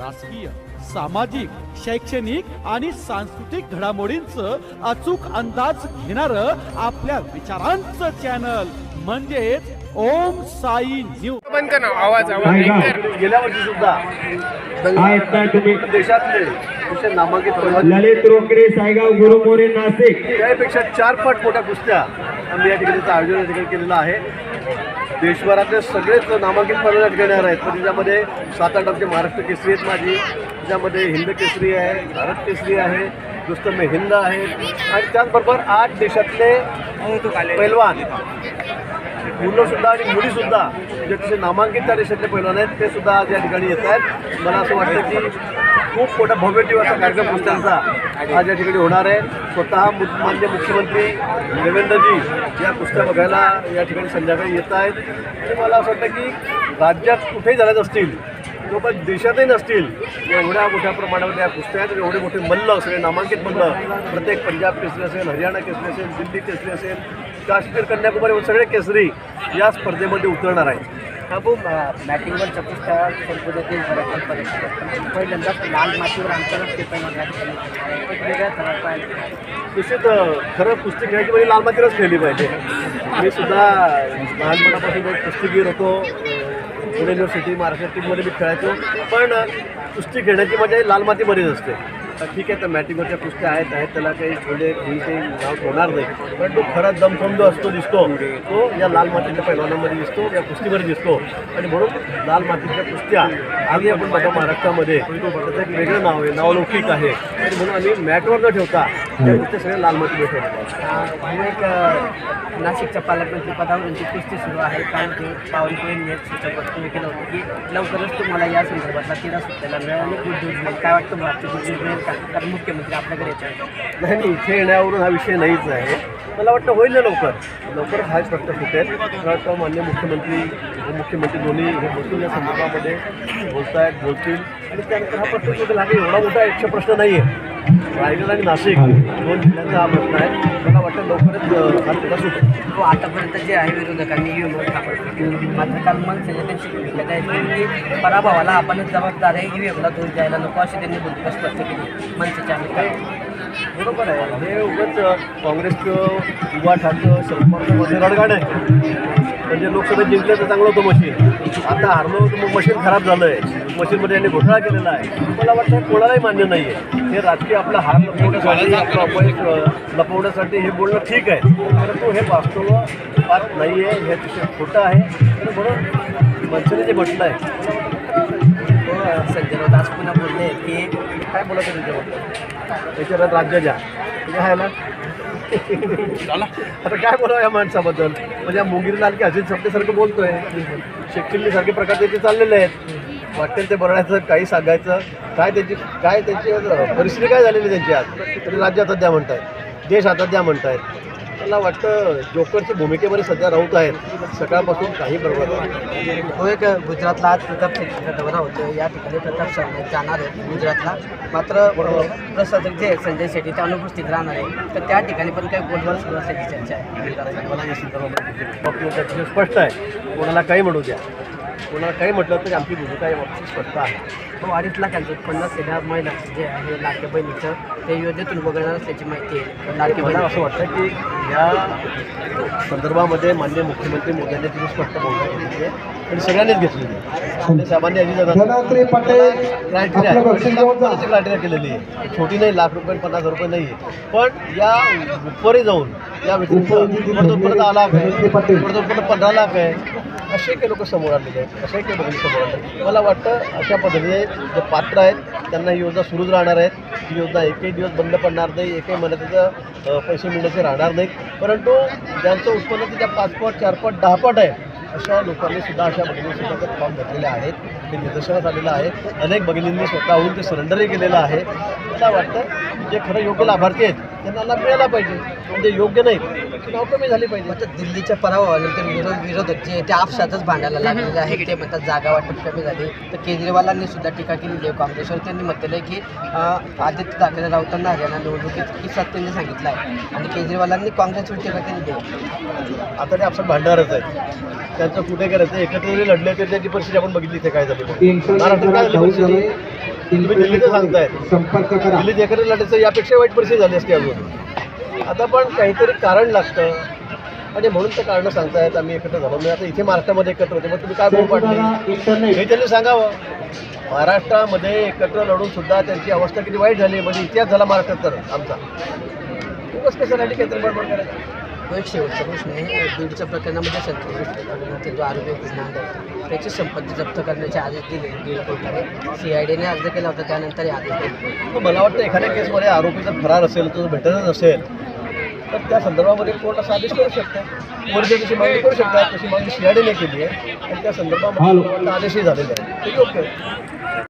राजकीय सामाजिक शैक्षणिक आणि सांस्कृतिक घडामोडींचं अचूक अंदाज घेणार आपल्या विचारांचं चॅनल म्हणजेच ओम साई न्यूज बंद कर ना आवाज आवाज गेल्या वर्षी सुद्धा तुम्ही देशातले नामांकित ललित रोकडे सायगाव गुरु मोरे नाशिक. त्यापेक्षा चार पट मोठ्या कुस्त्या आम्ही या ठिकाणीचं आयोजन या ठिकाणी केलेलं आहे. देशभरातले सगळेच नामांकित ठिकाणी येणार आहेत. पण त्याच्यामध्ये सात आठ आमचे महाराष्ट्र केसरी आहेत माझी. त्याच्यामध्ये हिंद केसरी आहे भारत केसरी आहे दुस्तम में हिंद आहे. आणि त्याचबरोबर आठ देशातले पैलवान. मुलंसुद्धा आणि मुलीसुद्धा जे तसे नामांकित त्या देशातले पैलवान आहेत ते सुद्धा आज या ठिकाणी येत आहेत. मला असं वाटतं की खूप मोठा भव्यटीव असा कार्यक्रम कुस्त्यांचा आज या ठिकाणी होणार आहे. स्वतः मु- माननीय मुख्यमंत्री देवेंद्रजी या कुस्त्या बघायला या ठिकाणी संध्याकाळी येत आहेत. आणि मला असं वाटतं की राज्यात कुठेही झाल्याच असतील किंवा देशातही नसतील एवढ्या मोठ्या प्रमाणामध्ये या कुस्त्या आहेत. एवढे मोठे मल्ल सगळे नामांकित मल्ल प्रत्येक पंजाब केसरी असेल हरियाणा केसरी असेल दिल्ली केसरी असेल काश्मीर कन्याकुमारी सगळे केसरी या स्पर्धेमध्ये उतरणार आहेत. बाबू बॅटिंगवरच्या पुस्तका संपूर्ण पहिल्यांदाच लाल मातीवर आंतरराष्ट्रीय निश्चित खरं कुस्ती खेळायची म्हणजे लाल मातीवरच खेळली पाहिजे. मी सुद्धा लहानपणापासून एक कुस्तीगीर होतो. पुणे युनिव्हर्सिटी महाराष्ट्र टीममध्ये मी खेळायचो. पण कुस्ती खेळण्याची मजा ही लाल मातीमध्येच असते. ठीक आहे तर मॅटिंगवरच्या कुस्त्या आहेत आहेत त्याला काही थोडे काही नाव होणार नाही. पण तो खरा दमखम जो असतो दिसतो. तो या लाल मातीच्या पैलवानामध्ये दिसतो या कुस्तीमध्ये दिसतो. आणि म्हणून लाल मातीच्या कुस्त्या आधी आपण बघा महाराष्ट्रामध्ये त्याचं एक वेगळं नाव आहे नावलौकिक आहे. आणि म्हणून आम्ही मॅटवर न ठेवता त्या कुस्त्या सगळ्या लाल भाऊ एक अ, नाशिकच्या पालकमंत्री पदावरची कुस्ती सुरू आहे. काल ते पावनकुळे सूचक वक्तव्य केलं होतं की लवकरच तुम्हाला या संदर्भातला तिरा सुट्ट्याला मिळेल आणि गुड न्यूज मिळेल काय वाटतं भारतीय गुड न्यूज मिळेल का? कारण मुख्यमंत्री आपल्याकडे येतात नाही नाही इथे येण्यावरून हा विषय नाहीच आहे. मला वाटतं होईल ना लवकर. लवकर हाच प्रश्न सुटेल मला वाटतं मान्य मुख्यमंत्री उपमुख्यमंत्री दोन्ही हे बसून या संदर्भामध्ये. बोलत आहेत बोलतील. आणि त्यानंतर हा प्रश्न सुटेल हा एवढा मोठा एकशे प्रश्न नाही आहे रायगड आणि नाशिक. दोन जिल्ह्यांचा हा प्रश्न आहे. मला वाटतं लवकरच अं, हा तिला सुटेल तो आतापर्यंत जे आहे विरोधकांनी केलं मात्र काल मनसेने त्यांची भूमिका द्यायची की पराभवाला आपणच जबाबदार आहे ईव्हीएमला दोष द्यायला नको अशी त्यांनी भूमिका स्पष्ट केली मनसेच्या आम्ही बरोबर आहे. हे उगाच काँग्रेसचं युवा ठाकरं शरद रडगाड आहे म्हणजे लोकसभेत जिंकलं तर चांगलं होतं मशीन. आता हारलं तर मग मशीन खराब झालं आहे मशीनमध्ये यांनी घोटाळा केलेला आहे. मला वाटतं हे कोणालाही मान्य नाही आहे हे राजकीय आपला हार लपवण्यासाठी आपलं अपयश अ, लपवण्यासाठी हे बोलणं ठीक आहे. परंतु हे वास्तव बात नाही आहे हे अतिशय खोटं आहे. आणि म्हणून मनसेने जे म्हटलं आहे तो संजय राऊत आज पुन्हा बोलले की काय बोलत होते त्याच्याबद्दल त्याच्यात राज्याच्या म्हणजे हायला आता काय बोलावं या माणसाबद्दल? म्हणजे या मुंगिरी लाल की अजित सप्तेसारखं बोलतोय. शेकचिल्ली सारखे प्रकार त्याचे चाललेले आहेत. वाटेल ते बरण्याचं काही सांगायचं. काय त्याची काय त्याची परिस्थिती काय झालेली त्यांची आज? तरी राज्य हातात द्या म्हणतायत. देश हातात द्या म्हणतायत. मला वाटतं जोकरची भूमिकेमध्ये सध्या राऊत आहेत. सकाळपासून काही बरोबर नाही. तो एक गुजरातला आज प्रताप शेट्टीचा दौरा होतो या ठिकाणी प्रताप शर्मा जाणार आहे गुजरातला. मात्र प्रशासक जे आहेत संजय शेट्टी ते अनुपस्थित राहणार आहे तर त्या ठिकाणी पण काही गोलमाल सुरू असल्याची चर्चा आहे. मला या स्पष्ट आहे. कोणाला काही म्हणू द्या. कोणाला काही म्हटलं तरी आमची भूमिका या बाबतीत स्पष्ट आहे. तो अडीच लाखांचं उत्पन्न सध्या महिला जे आहे लाडक्या बहिणीचं ते योजनेतून वगळणार असल्याची माहिती आहे. लाडकी मला बहीण असं वाटतं की या संदर्भामध्ये माननीय मुख्यमंत्री मोदी यांनी तिथे स्पष्ट भूमिका घेतली आहे आणि सगळ्यांनीच घेतलेली पटेल क्रायटेरिया केलेली आहे. छोटी नाही लाख रुपये पन्नास हजार रुपये नाही आहे. पण या उपरी जाऊन या व्यतिरिक्त उत्पन्न दहा लाख आहे उत्पन्न पंधरा लाख आहे. असे काही लोक समोर आलेले आहेत असे काही बघून समोर आले मला वाटतं अशा पद्धतीने जे पात्र आहेत त्यांना ही योजना सुरूच राहणार आहेत. ही योजना एकही दिवस बंद पडणार नाही एकही महिन्यात त्याचं पैसे मिळण्याचे राहणार नाहीत. परंतु ज्यांचं उत्पन्न त्याच्या पाचपट चारपट चार पट आहे अशा लोकांनी सुद्धा अशा भगिनी सुद्धा ते फॉर्म भरलेले आहेत ते निदर्शनास आलेलं आहे. अनेक भगिनींनी स्वतःहून ते सरेंडरही केलेलं आहे. मला वाटतं जे खरं योग्य लाभार्थी आहेत त्यांना लाभ मिळाला पाहिजे म्हणजे योग्य नाहीत त्यांची नाव कमी झाली पाहिजे. मात्र दिल्लीच्या पराभवानंतर विरोध विरोधक जे आहे ते आपसातच भांडायला लागलेले आहेत. ते म्हणतात जागा वाटप कमी झाली. तर केजरीवालांनी सुद्धा टीका केलेली आहे काँग्रेसवर त्यांनी म्हटलेलं आहे की आदित्य ठाकरे राऊतांना हरियाणा निवडणुकीत की सत्तेने सांगितलं आहे. आणि केजरीवालांनी काँग्रेसवर टीका केलेली आहे. आता ते आपलं भांडारच आहेत. त्यांचं कुठे करायचं? एकत्र लढले तरी त्यांची परिस्थिती आपण बघितली इथे काय झाली. महाराष्ट्रात काय परिस्थिती तुम्ही दिल्लीचं करा. दिल्लीत एकत्र लढायचं यापेक्षा वाईट परिस्थिती झाली असते अजून. आता पण काहीतरी कारण लागतं. आणि म्हणून ते कारणं सांगतायत आम्ही एकत्र झालो. म्हणजे आता इथे महाराष्ट्रामध्ये एकत्र होते. मग तुम्ही काय बोल पाडली हे त्यांनी सांगावं. महाराष्ट्रामध्ये एकत्र लढून सुद्धा त्यांची अवस्था किती वाईट झाली. म्हणजे इतिहास झाला महाराष्ट्रात तर आमचा. खूपच कशासाठी काहीतरी बडबड करायचं? एक शेवटचा प्रश्न आहे बीडच्या प्रकरणामध्ये संतोष जो आरोपी होते नांदेड त्याची संपत्ती जप्त करण्याचे आदेश दिले बीड कोर्टाने. सी आय डीने अर्ज केला होता त्यानंतर हे आदेश दिले. तर मला वाटतं एखाद्या केसमध्ये आरोपी जर फरार असेल तो भेटतच नसेल तर त्या संदर्भामध्ये कोर्ट असा आदेश करू शकतो. वरती तशी मागणी करू शकतात तशी मागणी सीआयडीने केली आहे आणि त्या संदर्भामध्ये आदेशही झालेले आहे ते योग्य